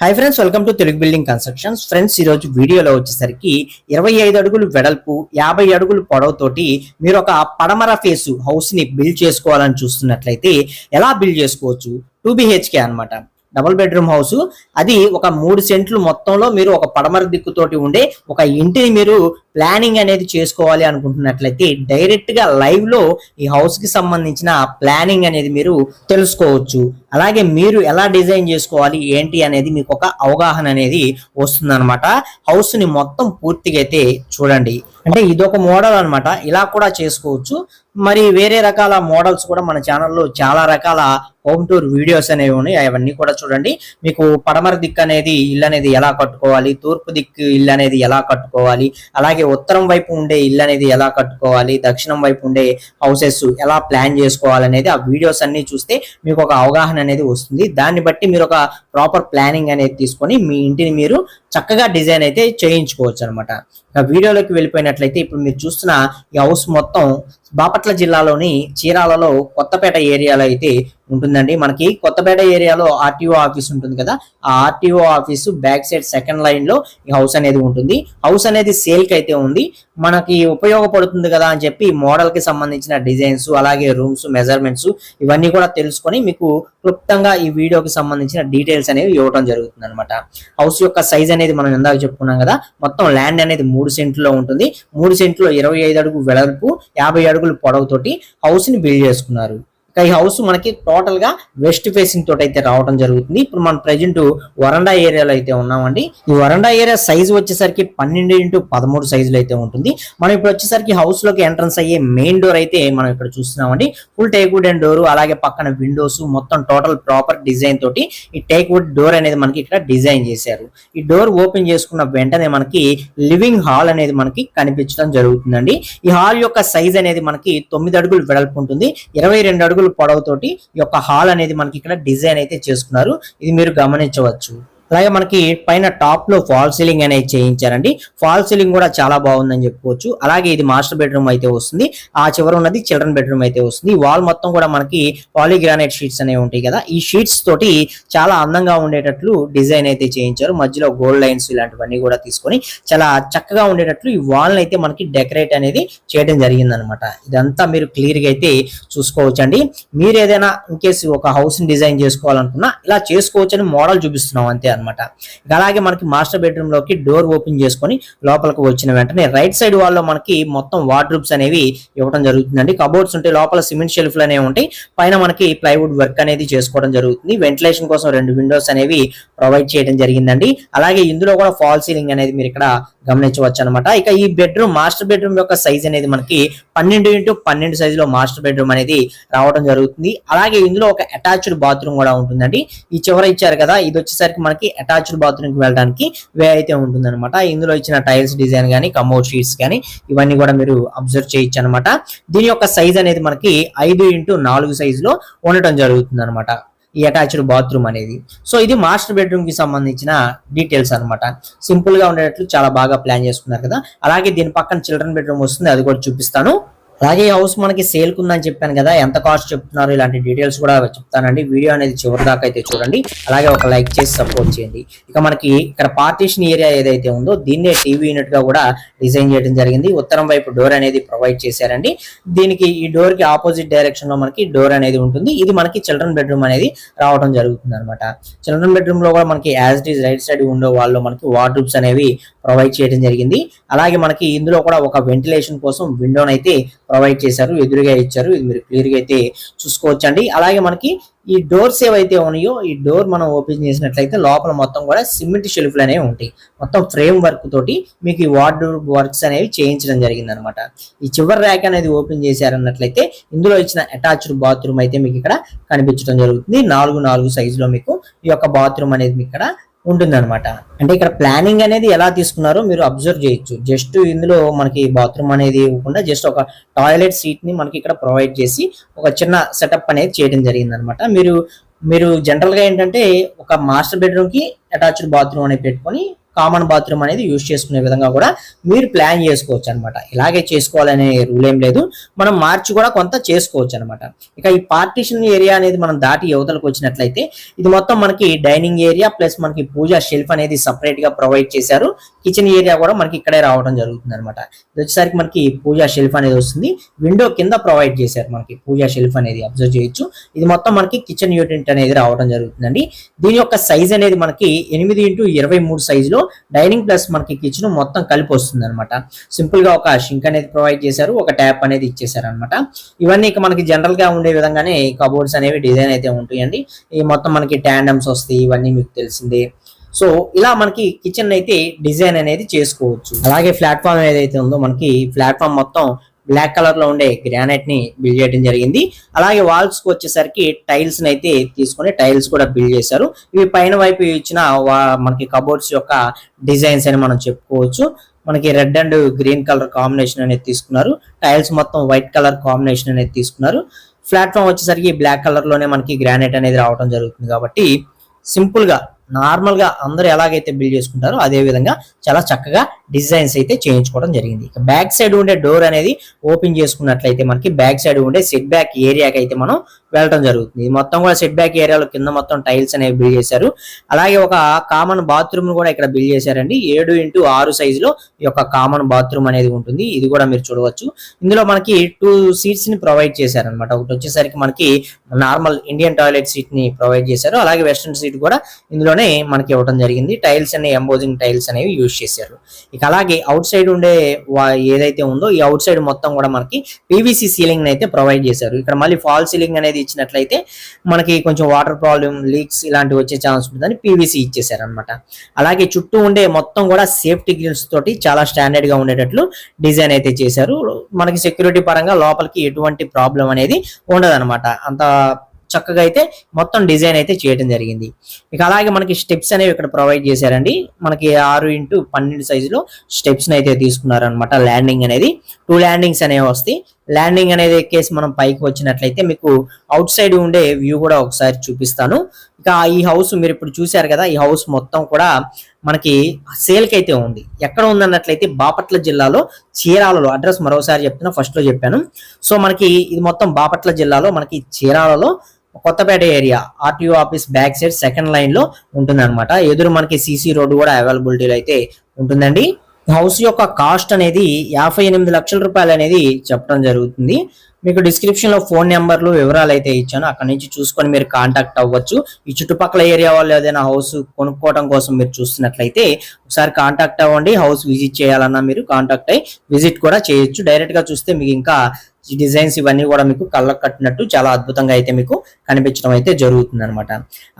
Hi friends welcome to Telugu building constructions friends ఈ రోజు వీడియోలో వచ్చేసరికి ఇరవై ఐదు అడుగులు వెడల్పు యాభై అడుగులు పొడవుతోటి మీరు ఒక పడమర ఫేసు హౌస్ని బిల్డ్ చేసుకోవాలని చూస్తున్నట్లయితే ఎలా బిల్డ్ చేసుకోవచ్చు? టూ బిహెచ్కే అన్నమాట. డబుల్ బెడ్రూమ్ హౌస్ అది ఒక మూడు సెంట్లు మొత్తంలో మీరు ఒక పడమర దిక్కుతోటి ఉండే ఒక ఇంటిని మీరు ప్లానింగ్ అనేది చేసుకోవాలి అనుకుంటున్నట్లయితే డైరెక్ట్గా లైవ్లో ఈ హౌస్కి సంబంధించిన ప్లానింగ్ అనేది మీరు తెలుసుకోవచ్చు. అలాగే మీరు ఎలా డిజైన్ చేసుకోవాలి ఏంటి అనేది మీకు ఒక అవగాహన అనేది వస్తుందన్నమాట. హౌస్ని మొత్తం పూర్తిగా అయితే చూడండి. అంటే ఇదొక మోడల్ అన్నమాట. ఇలా కూడా చేసుకోవచ్చు. మరి వేరే రకాల మోడల్స్ కూడా మన ఛానల్లో చాలా రకాల హోమ్ టూర్ వీడియోస్ అనేవి ఉన్నాయి. అవన్నీ కూడా చూడండి. మీకు పడమర దిక్కు అనేది ఇల్లు అనేది ఎలా కట్టుకోవాలి తూర్పు దిక్కు ఇల్లు అనేది ఎలా కట్టుకోవాలి అలాగే ఉత్తరం వైపు ఉండే ఇల్లు అనేది ఎలా కట్టుకోవాలి దక్షిణం వైపు ఉండే హౌసెస్ ఎలా ప్లాన్ చేసుకోవాలి అనేది ఆ వీడియోస్ అన్ని చూస్తే మీకు ఒక అవగాహన అనేది వస్తుంది. దాన్ని బట్టి మీరు ఒక ప్రాపర్ ప్లానింగ్ అనేది తీసుకొని మీ ఇంటిని మీరు చక్కగా డిజైన్ అయితే చేయించుకోవచ్చు అనమాట వీడియోలోకి వెళ్ళిపోయినట్లయితే ఇప్పుడు మీరు చూస్తున్న ఈ హౌస్ మొత్తం బాపట్ల జిల్లాలోని చీరాలలో కొత్తపేట ఏరియాలో అయితే ఉంటుందండి. మనకి కొత్తపేట ఏరియాలో ఆర్టీఓ ఆఫీస్ ఉంటుంది కదా ఆ RTO office back side second లైన్లో ఈ హౌస్ అనేది ఉంటుంది. హౌస్ అనేది సేల్కి అయితే ఉంది. మనకి ఉపయోగపడుతుంది కదా అని చెప్పి మోడల్కి సంబంధించిన డిజైన్స్ అలాగే రూమ్స్ మెజర్మెంట్స్ ఇవన్నీ కూడా తెలుసుకొని మీకు క్లుప్తంగా ఈ వీడియోకి సంబంధించిన డీటెయిల్స్ అనేవి ఇవ్వడం జరుగుతుంది అనమాట హౌస్ యొక్క సైజ్ అనేది మనం ఇందాక చెప్పుకున్నాం కదా మొత్తం ల్యాండ్ అనేది మూడు సెంట్లో ఉంటుంది. మూడు సెంట్లో ఇరవై ఐదు అడుగు వెడల్పు యాభై అడుగులు పొడవుతోటి హౌస్ని బిల్డ్ చేసుకున్నారు. ఇక ఈ హౌస్ మనకి టోటల్గా వెస్ట్ ఫేసింగ్ తోటి అయితే రావడం జరుగుతుంది. ఇప్పుడు మనం ప్రజెంట్ వరండా ఏరియాలో అయితే ఉన్నామండి. ఈ వరండా ఏరియా సైజ్ వచ్చేసరికి పన్నెండు ఇంటూ పదమూడు సైజులు అయితే ఉంటుంది. మనం ఇప్పుడు వచ్చేసరికి హౌస్లోకి ఎంట్రన్స్ అయ్యే మెయిన్ డోర్ అయితే మనం ఇక్కడ చూస్తున్నామండి. Full teak wood and door అలాగే పక్కన విండోస్ మొత్తం టోటల్ ప్రాపర్ డిజైన్ తోటి ఈ టేక్ వుడ్ డోర్ అనేది మనకి ఇక్కడ డిజైన్ చేశారు. ఈ డోర్ ఓపెన్ చేసుకున్న వెంటనే మనకి లివింగ్ హాల్ అనేది మనకి కనిపించడం జరుగుతుందండి. ఈ హాల్ యొక్క సైజ్ అనేది మనకి తొమ్మిది అడుగులు వెడల్పు ఉంటుంది. ఇరవై రెండు అడుగులు పొడవుతోటి ఈ యొక్క హాల్ అనేది మనకి ఇక్కడ డిజైన్ అయితే చేసుకున్నారు. ఇది మీరు గమనించవచ్చు. అలాగే మనకి పైన టాప్లో ఫాల్ సీలింగ్ అనేది చేయించారండి. ఫాల్ సీలింగ్ కూడా చాలా బాగుందని చెప్పుకోవచ్చు. అలాగే ఇది మాస్టర్ బెడ్రూమ్ అయితే వస్తుంది. ఆ చివర ఉన్నది చిల్డ్రన్ బెడ్రూమ్ అయితే వస్తుంది. వాల్ మొత్తం కూడా మనకి పాలిగ్రానైట్ షీట్స్ అనేవి ఉంటాయి కదా ఈ షీట్స్ తోటి చాలా అందంగా ఉండేటట్లు డిజైన్ అయితే చేయించారు. మధ్యలో గోల్డ్ లైన్స్ ఇలాంటివన్నీ కూడా తీసుకొని చాలా చక్కగా ఉండేటట్లు ఈ వాల్ అయితే మనకి డెకరేట్ అనేది చేయడం జరిగింది అనమాట ఇదంతా మీరు క్లియర్గా అయితే చూసుకోవచ్చు అండి మీరు ఏదైనా ఇన్ కేసు ఒక హౌస్ని డిజైన్ చేసుకోవాలనుకున్నా ఇలా చేసుకోవచ్చు అని మోడల్ చూపిస్తున్నాం అంతే అనమాట అలాగే మనకి మాస్టర్ బెడ్రూమ్లోకి డోర్ ఓపెన్ చేసుకొని లోపలికి వచ్చిన వెంటనే రైట్ సైడ్ వాళ్ళలో మనకి మొత్తం వార్డ్రూబ్స్ అనేవి ఇవ్వడం జరుగుతుందండి. కబోర్డ్స్ ఉంటాయి లోపల సిమెంట్ షెల్ఫ్లు అనేవి ఉంటాయి. పైన మనకి ప్లైవుడ్ వర్క్ అనేది చేసుకోవడం జరుగుతుంది. వెంటిలేషన్ కోసం రెండు విండోస్ అనేవి ప్రొవైడ్ చేయడం జరిగిందండి. అలాగే ఇందులో కూడా ఫాల్ సీలింగ్ అనేది మీరు ఇక్కడ గమనించవచ్చు అనమాట ఇక ఈ బెడ్రూమ్ మాస్టర్ బెడ్రూమ్ యొక్క సైజ్ అనేది మనకి పన్నెండు ఇంటూ పన్నెండు సైజ్లో మాస్టర్ బెడ్రూమ్ అనేది రావడం జరుగుతుంది. అలాగే ఇందులో ఒక అటాచ్డ్ బాత్రూమ్ కూడా ఉంటుందండి. ఈ చివర ఇచ్చారు కదా ఇది వచ్చేసరికి మనకి అటాచ్డ్ బాత్రూమ్కి వెళ్ళడానికి వే అయితే ఉంటుంది అనమాట ఇందులో ఇచ్చిన టైల్స్ డిజైన్ కానీ కమోడ్ షీట్స్ కానీ ఇవన్నీ కూడా మీరు అబ్జర్వ్ చేయొచ్చు అనమాట దీని యొక్క సైజ్ అనేది మనకి ఐదు ఇంటూ నాలుగు సైజ్లో ఉండటం జరుగుతుంది అనమాట ఈ అటాచ్డ్ బాత్రూమ్ అనేది. సో ఇది మాస్టర్ బెడ్రూమ్కి సంబంధించిన డీటెయిల్స్ అన్నమాట. సింపుల్గా ఉండేటట్లు చాలా బాగా ప్లాన్ చేసుకున్నారు కదా. అలాగే దీని పక్కన చిల్డ్రన్ బెడ్రూమ్ వస్తుంది అది కూడా చూపిస్తాను. అలాగే ఈ హౌస్ మనకి సేల్ కుందని చెప్పాను కదా ఎంత కాస్ట్ చెప్తున్నారు ఇలాంటి డీటెయిల్స్ కూడా చెప్తానండి. వీడియో అనేది చివరి దాకా అయితే చూడండి. అలాగే ఒక లైక్ చేసి సపోర్ట్ చేయండి. ఇక మనకి ఇక్కడ పార్టీషన్ ఏరియా ఏదైతే ఉందో దీన్నే టీవీ యూనిట్గా కూడా డిజైన్ చేయడం జరిగింది. ఉత్తరం వైపు డోర్ అనేది ప్రొవైడ్ చేశారండి. దీనికి ఈ డోర్కి ఆపోజిట్ డైరెక్షన్లో మనకి డోర్ అనేది ఉంటుంది. ఇది మనకి చిల్డ్రన్ బెడ్రూమ్ అనేది రావడం జరుగుతుంది అనమాట చిల్డ్రన్ బెడ్రూమ్లో కూడా మనకి as it is right side ఉండే వాళ్ళు మనకి వార్డ్రూబ్స్ అనేవి ప్రొవైడ్ చేయడం జరిగింది. అలాగే మనకి ఇందులో కూడా ఒక వెంటిలేషన్ కోసం విండోనైతే ప్రొవైడ్ చేశారు ఎదురుగా ఇచ్చారు. ఇది మీరు క్లియర్గా అయితే చూసుకోవచ్చు అండి అలాగే మనకి ఈ డోర్స్ ఏవైతే ఉన్నాయో ఈ డోర్ మనం ఓపెన్ చేసినట్లయితే లోపల మొత్తం కూడా సిమెంట్ షెల్ఫ్లు అనేవి ఉంటాయి. మొత్తం ఫ్రేమ్ వర్క్ తోటి మీకు ఈ వార్డ్ వర్క్స్ అనేవి చేయించడం జరిగింది అనమాట ఈ చివరి ర్యాక్ అనేది ఓపెన్ చేశారన్నట్లయితే ఇందులో ఇచ్చిన అటాచ్డ్ బాత్రూమ్ అయితే మీకు ఇక్కడ కనిపించడం జరుగుతుంది. నాలుగు నాలుగు సైజులో మీకు ఈ యొక్క బాత్రూమ్ అనేది మీకు ఇక్కడ ఉంటుందన్నమాట. అంటే ఇక్కడ ప్లానింగ్ అనేది ఎలా తీసుకున్నారో మీరు అబ్జర్వ్ చేయొచ్చు. జస్ట్ ఇందులో మనకి బాత్రూమ్ అనేది ఇవ్వకుండా జస్ట్ ఒక టాయిలెట్ సీట్ని మనకి ఇక్కడ ప్రొవైడ్ చేసి ఒక చిన్న సెటప్ అనేది చేయడం జరిగింది అనమాట మీరు మీరు జనరల్గా ఏంటంటే ఒక మాస్టర్ బెడ్రూమ్కి అటాచ్డ్ బాత్రూమ్ అనేది పెట్టుకొని కామన్ బాత్రూమ్ అనేది యూజ్ చేసుకునే విధంగా కూడా మీరు ప్లాన్ చేసుకోవచ్చు అనమాట ఇలాగే చేసుకోవాలనే రూల్ ఏం లేదు. మనం మార్చి కూడా కొంత చేసుకోవచ్చు అనమాట ఇక ఈ పార్టీషన్ ఏరియా అనేది మనం దాటి యువతలకు వచ్చినట్లయితే ఇది మొత్తం మనకి డైనింగ్ ఏరియా ప్లస్ మనకి పూజా షెల్ఫ్ అనేది సపరేట్గా ప్రొవైడ్ చేశారు. కిచెన్ ఏరియా కూడా మనకి ఇక్కడే రావడం జరుగుతుంది అనమాట ఇది వచ్చేసరికి మనకి పూజా షెల్ఫ్ అనేది వస్తుంది. విండో కింద ప్రొవైడ్ చేశారు మనకి పూజా షెల్ఫ్ అనేది అబ్జర్వ్ చేయొచ్చు. ఇది మొత్తం మనకి కిచెన్ యూనిట్ అనేది రావడం జరుగుతుందండి. దీని యొక్క సైజ్ అనేది మనకి ఎనిమిది ఇంటూ ఇరవై మూడు సైజులో డైనింగ్ ప్లస్ మనకి కిచెన్ మొత్తం కలిపి వస్తుంది అనమాట సింపుల్గా ఒక షింక్ అనేది ప్రొవైడ్ చేశారు ఒక ట్యాప్ అనేది ఇచ్చేసారు అనమాట ఇవన్నీ ఇక మనకి జనరల్గా ఉండే విధంగానే కబోర్డ్స్ అనేవి డిజైన్ అయితే ఉంటాయండి. ఈ మొత్తం మనకి ట్యాండమ్స్ వస్తాయి ఇవన్నీ మీకు తెలిసిందే. సో ఇలా మనకి కిచెన్ అయితే డిజైన్ అనేది చేసుకోవచ్చు. అలాగే ప్లాట్ఫామ్ ఏదైతే ఉందో మనకి ప్లాట్ఫామ్ మొత్తం బ్లాక్ కలర్లో ఉండే గ్రానైట్ని బిల్డ్ చేయడం జరిగింది. అలాగే వాల్స్కి వచ్చేసరికి టైల్స్ని అయితే తీసుకొని టైల్స్ కూడా బిల్డ్ చేశారు. ఇవి పైన వైపు ఇచ్చిన వా- మనకి కబోర్డ్స్ యొక్క డిజైన్స్ అని మనం చెప్పుకోవచ్చు. మనకి red and green colour combination అనేది తీసుకున్నారు. టైల్స్ మొత్తం వైట్ కలర్ కాంబినేషన్ అనేది తీసుకున్నారు. ప్లాట్ఫామ్ వచ్చేసరికి బ్లాక్ కలర్లోనే మనకి గ్రానైట్ అనేది రావడం జరుగుతుంది కాబట్టి సింపుల్గా నార్మల్గా అందరూ ఎలాగైతే బిల్డ్ చేసుకుంటారో అదే విధంగా చాలా చక్కగా డిజైన్స్ అయితే చేయించుకోవడం జరిగింది. ఇక బ్యాక్ సైడ్ ఉండే డోర్ అనేది ఓపెన్ చేసుకున్నట్లయితే మనకి బ్యాక్ సైడ్ ఉండే సెట్ బ్యాక్ ఏరియాకి అయితే మనం వెళ్ళడం జరుగుతుంది. మొత్తం కూడా సెట్ బ్యాక్ ఏరియాలో కింద మొత్తం టైల్స్ అనేవి బిల్డ్ చేశారు. అలాగే ఒక కామన్ బాత్రూమ్ కూడా ఇక్కడ బిల్డ్ చేశారండి. ఏడు ఇంటూ ఆరు సైజు లో ఈ యొక్క కామన్ బాత్రూమ్ అనేది ఉంటుంది. ఇది కూడా మీరు చూడవచ్చు. ఇందులో మనకి టూ సీట్స్ని ప్రొవైడ్ చేశారనమాట ఒకటి వచ్చేసరికి మనకి నార్మల్ ఇండియన్ టాయిలెట్ సీట్ని ప్రొవైడ్ చేశారు. అలాగే వెస్ట్రన్ సీట్ కూడా ఇందులోనే మనకి ఇవ్వడం జరిగింది. టైల్స్ అనే ఎంబోజింగ్ టైల్స్ అనేవి యూజ్ చేశారు. ఇక అలాగే అవుట్ సైడ్ ఉండే ఏదైతే ఉందో ఈ అవుట్ సైడ్ మొత్తం కూడా మనకి పీవీసీ సీలింగ్ అయితే ప్రొవైడ్ చేశారు. ఇక్కడ మళ్ళీ ఫాల్ సీలింగ్ అనేది ఇచ్చినట్లయితే మనకి కొంచెం వాటర్ ప్రాబ్లం లీక్స్ ఇలాంటివి వచ్చే ఛాన్స్ ఉంటుందని పీవీసీ ఇచ్చేసారు అనమాట అలాగే చుట్టూ ఉండే మొత్తం కూడా సేఫ్టీ గ్రిల్స్ తోటి చాలా స్టాండర్డ్గా ఉండేటట్లు డిజైన్ అయితే చేశారు. మనకి సెక్యూరిటీ పరంగా లోపలికి ఎటువంటి ప్రాబ్లం అనేది ఉండదన్నమాట. అంత చక్కగా అయితే మొత్తం డిజైన్ అయితే చేయడం జరిగింది. ఇక అలాగే మనకి స్టెప్స్ అనేవి ఇక్కడ ప్రొవైడ్ చేశారండి. మనకి ఆరు ఇంటూ పన్నెండు సైజులో స్టెప్స్ అయితే తీసుకున్నారనమాట ల్యాండింగ్ అనేది. టూ ల్యాండింగ్స్ అనేవి వస్తాయి. ల్యాండింగ్ అనేది ఎక్కేసి మనం పైకి వచ్చినట్లయితే మీకు అవుట్ సైడ్ ఉండే వ్యూ కూడా ఒకసారి చూపిస్తాను. ఇక ఈ హౌస్ మీరు ఇప్పుడు చూశారు కదా ఈ హౌస్ మొత్తం కూడా మనకి సేల్కి అయితే ఉంది. ఎక్కడ ఉందన్నట్లయితే బాపట్ల జిల్లాలో చీరాలలో అడ్రస్ మరోసారి చెప్తున్నా ఫస్ట్లో చెప్పాను. సో మనకి ఇది మొత్తం బాపట్ల జిల్లాలో మనకి చీరాలలో Kothapeta area RTO office back side second లైన్లో ఉంటుంది అనమాట ఎదురు మనకి సీసీ రోడ్డు కూడా అవైలబిలిటీలో అయితే ఉంటుందండి. హౌస్ యొక్క కాస్ట్ అనేది యాభై ఎనిమిది లక్షల రూపాయలు అనేది చెప్పడం జరుగుతుంది. మీకు డిస్క్రిప్షన్లో ఫోన్ నెంబర్లు వివరాలు అయితే ఇచ్చాను. అక్కడ నుంచి చూసుకొని మీరు కాంటాక్ట్ అవ్వచ్చు. ఈ చుట్టుపక్కల ఏరియా వాళ్ళు ఏదైనా హౌస్ కొనుక్కోవడం కోసం మీరు చూస్తున్నట్లయితే ఒకసారి కాంటాక్ట్ అవ్వండి. హౌస్ విజిట్ చేయాలన్నా మీరు కాంటాక్ట్ అయ్యి విజిట్ కూడా చేయొచ్చు. డైరెక్ట్గా చూస్తే మీకు ఇంకా ఈ డిజైన్స్ ఇవన్నీ కూడా మీకు కళ్ళకు కట్టినట్టు చాలా అద్భుతంగా అయితే మీకు కనిపించడం అయితే జరుగుతుంది అనమాట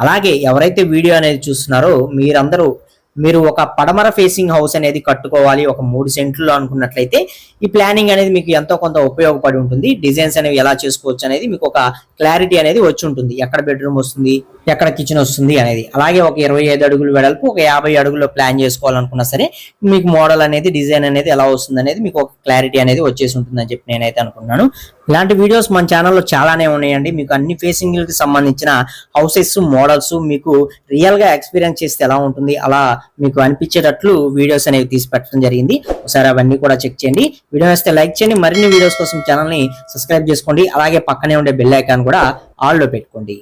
అలాగే ఎవరైతే వీడియో అనేది చూస్తున్నారో మీరందరూ మీరు ఒక పడమర ఫేసింగ్ హౌస్ అనేది కట్టుకోవాలి ఒక మూడు సెంట్లు అనుకున్నట్లయితే ఈ ప్లానింగ్ అనేది మీకు ఎంతో కొంత ఉపయోగపడి ఉంటుంది. డిజైన్స్ అనేవి ఎలా చేసుకోవచ్చు అనేది మీకు ఒక క్లారిటీ అనేది వచ్చి ఉంటుంది. ఎక్కడ బెడ్రూమ్ వస్తుంది ఎక్కడ కిచెన్ వస్తుంది అనేది. అలాగే ఒక ఇరవై ఐదు అడుగులు వెడల్పు ఒక యాభై అడుగుల్లో ప్లాన్ చేసుకోవాలనుకున్నా సరే మీకు మోడల్ అనేది డిజైన్ అనేది ఎలా వస్తుంది అనేది మీకు ఒక క్లారిటీ అనేది వచ్చేసి ఉంటుందని చెప్పి నేనైతే అనుకున్నాను ఇలాంటి వీడియోస్ మన ఛానల్లో చాలానే ఉన్నాయండి. మీకు అన్ని ఫేసింగ్కి సంబంధించిన హౌసెస్ మోడల్స్ మీకు రియల్గా ఎక్స్పీరియన్స్ చేస్తే ఎలా ఉంటుంది? అలా మీకు అనిపించేటట్లు వీడియోస్ అనేవి తీసి పెట్టడం జరిగింది. ఒకసారి అవన్నీ కూడా చెక్ చేయండి. వీడియో వస్తే లైక్ చేయండి. మరిన్ని వీడియోస్ కోసం ఛానల్ని సబ్స్క్రైబ్ చేసుకోండి. అలాగే పక్కనే ఉండే బెల్ ఐకాన్ కూడా ఆల్లో పెట్టుకోండి.